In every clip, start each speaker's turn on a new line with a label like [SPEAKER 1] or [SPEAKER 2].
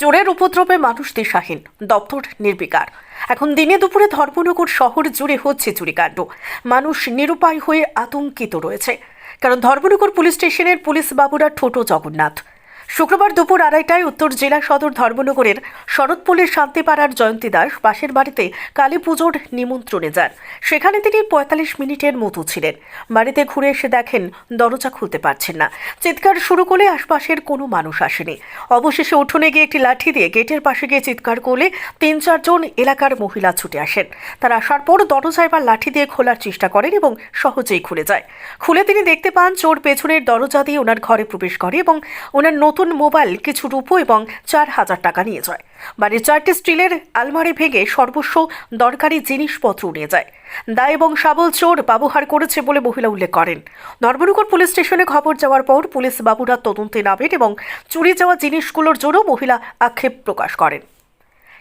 [SPEAKER 1] চোরের উপদ্রবে মানুষ দিশাহীন, দপ্তর নির্বিকার। এখন দিনে দুপুরে ধর্মনগর শহর জুড়ে হচ্ছে চুরিকাণ্ড। মানুষ নিরুপায় হয়ে আতঙ্কিত রয়েছে। কারণ ধর্মনগর পুলিশ স্টেশনের পুলিশ বাবুরা ঠোঁটো জগন্নাথ। শুক্রবার দুপুর আড়াইটায় উত্তর জেলা সদর ধর্মনগরের শরৎপল্লীর শান্তিপাড়ার জয়ন্তী দাস পাশের বাড়িতে কালী পুজোর নিমন্ত্রণে যান। সেখানে তিনি পঁয়তাল্লিশ মিনিটের মতো ছিলেন। বাড়িতে ঘুরে এসে দেখেন, দরজা খুলতে পারছেন না। চিৎকার শুরু করলে আশপাশের কোনো মানুষ আসেনি। অবশেষে উঠোনে গিয়ে একটি লাঠি দিয়ে গেটের পাশে গিয়ে চিৎকার করলে তিন চারজন এলাকার মহিলা ছুটে আসেন। তারা আসার পর দরজা এবার লাঠি দিয়ে খোলার চেষ্টা করেন এবং সহজেই খুলে যায়। খুলে তিনি দেখতে পান, চোর পেছনের দরজা দিয়ে ওনার ঘরে প্রবেশ করে এবং ওনার নতুন মোবাইল, কিছু রূপো এবং চার হাজার টাকা নিয়ে যায়। বাড়ির চারটি স্টিলের আলমারি ভেঙে সর্বস্ব দরকারি জিনিসপত্র নিয়ে যায়। দায় এবং সাবল চোর ব্যবহার করেছে বলে মহিলা উল্লেখ করেন। ধর্মনগর পুলিশ স্টেশনে খবর যাওয়ার পর পুলিশ বাবুরা তদন্তে নামেন এবং চুরি যাওয়া জিনিসগুলোর জন্য মহিলা আক্ষেপ প্রকাশ করেন।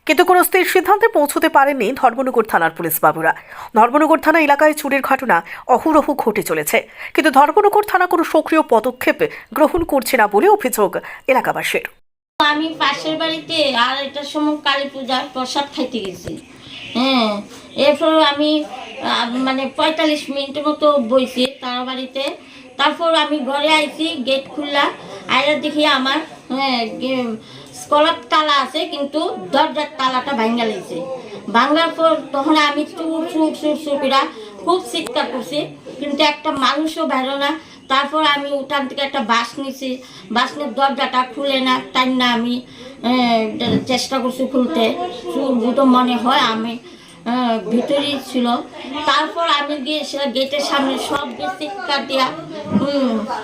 [SPEAKER 1] কিন্তু কোনো স্থির সিদ্ধান্তে পৌঁছতে পারেননি ধর্মনগর থানার পুলিশ বাবুরা। ধর্মনগর থানা এলাকায় চুরির ঘটনা অহরহ ঘটে চলেছে। কিন্তু ধর্মনগর থানা কোনো সক্রিয় পদক্ষেপ গ্রহণ করছে না বলে অভিযোগ এলাকাবাসীর।
[SPEAKER 2] আমি পাশের বাড়িতে আর এটার সময় কালী পূজার প্রসাদ খাইতে গেছি। হ্যাঁ এরপর আমি মানে পঁয়তাল্লিশ মিনিটের মতো বইছি তার বাড়িতে। তারপর আমি ঘরে আইছি, গেট খুললা আইরা দেখি আমার হ্যাঁ স্কলার তালা আছে, কিন্তু দরজার তালাটা ভাঙ্গা লেগেছে। ভাঙ্গার পর তখন আমি চুর চুর চুর চুর খুব চিৎকার করছি। কিন্তু একটা মানুষও বেরো না। তারপর আমি উঠান থেকে একটা বাস নিছি। বাস নিয়ে দরজাটা খুলে না, তাই না আমি চেষ্টা করছি খুলতে। চুর মনে হয় আমি ভিতরেই ছিল। তারপর আমি গিয়ে সে গেটের সামনে সব দিয়ে চিৎকার দিয়া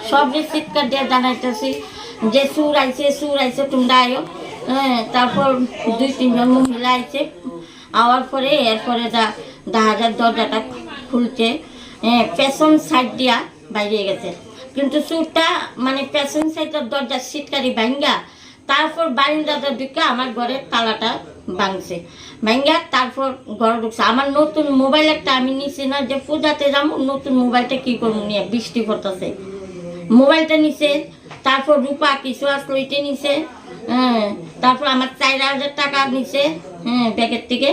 [SPEAKER 2] সব দিয়ে চিৎকার দিয়া জানাইতেছি। যে সুর আইছে সুর আইছে, তোমরা আয়ো। হ্যাঁ তারপর দুই তিনজন মহিলা আইছে। আওয়ার পরে এরপরে দা যায় দরজাটা খুলছে পেছন সাইড দিয়া বাইরে গেছে। কিন্তু সুরটা মানে পেছন সাইডের দরজা সিটকারি ভাঙ্গা, তারপর বারিন্দাটা ঢুকে আমার ঘরের তালাটা ভাঙছে। ভাঙ্গা, তারপর ঘরে ঢুকছে। আমার নতুন মোবাইল একটা আমি নিছি না যে পূজাতে যাব, নতুন মোবাইলটা কি করব নিয়ে বৃষ্টি পড়তেছে। মোবাইলটা নিছে তারপর রূপা কিছু আসলো এটা নিছে হ্যাঁ তারপর আমার চার হাজার টাকা নিছে হ্যাঁ ব্যাগের থেকে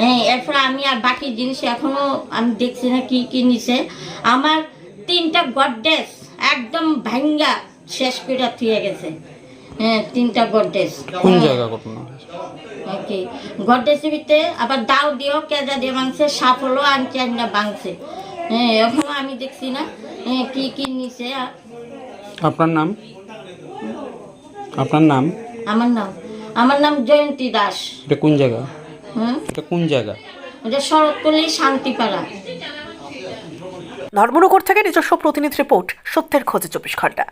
[SPEAKER 2] হ্যাঁ এরপর আমি আর বাকি জিনিস এখনও আমি দেখছি না কি কি নিছে। আমার তিনটা গডডেস একদম ভাঙ্গা শেষ করে থুয়ে গেছে হ্যাঁ তিনটা গডডেস
[SPEAKER 3] কোন জায়গা ঘটনা?
[SPEAKER 2] ওকে গডডেসের ভিতরে আবার দাও দিও কেজা দিয়ে সাপ হলো আনছে আনটা ভাঙছে। হ্যাঁ এখনও আমি দেখছি না। হ্যাঁ কি কি নিছে?
[SPEAKER 3] আপনার নাম? আপনার নাম?
[SPEAKER 2] আমার নাম। আমার নাম জয়ন্তী দাস।
[SPEAKER 3] এটা কোন জায়গা?
[SPEAKER 2] হুম?
[SPEAKER 3] এটা কোন জায়গা?
[SPEAKER 2] এটা শরৎপল্লী শান্তিপাড়া।
[SPEAKER 1] ধর্মনগর থেকে নিজস্ব প্রতিনিধি রিপোর্ট সত্যের খোঁজে চব্বিশ ঘণ্টা।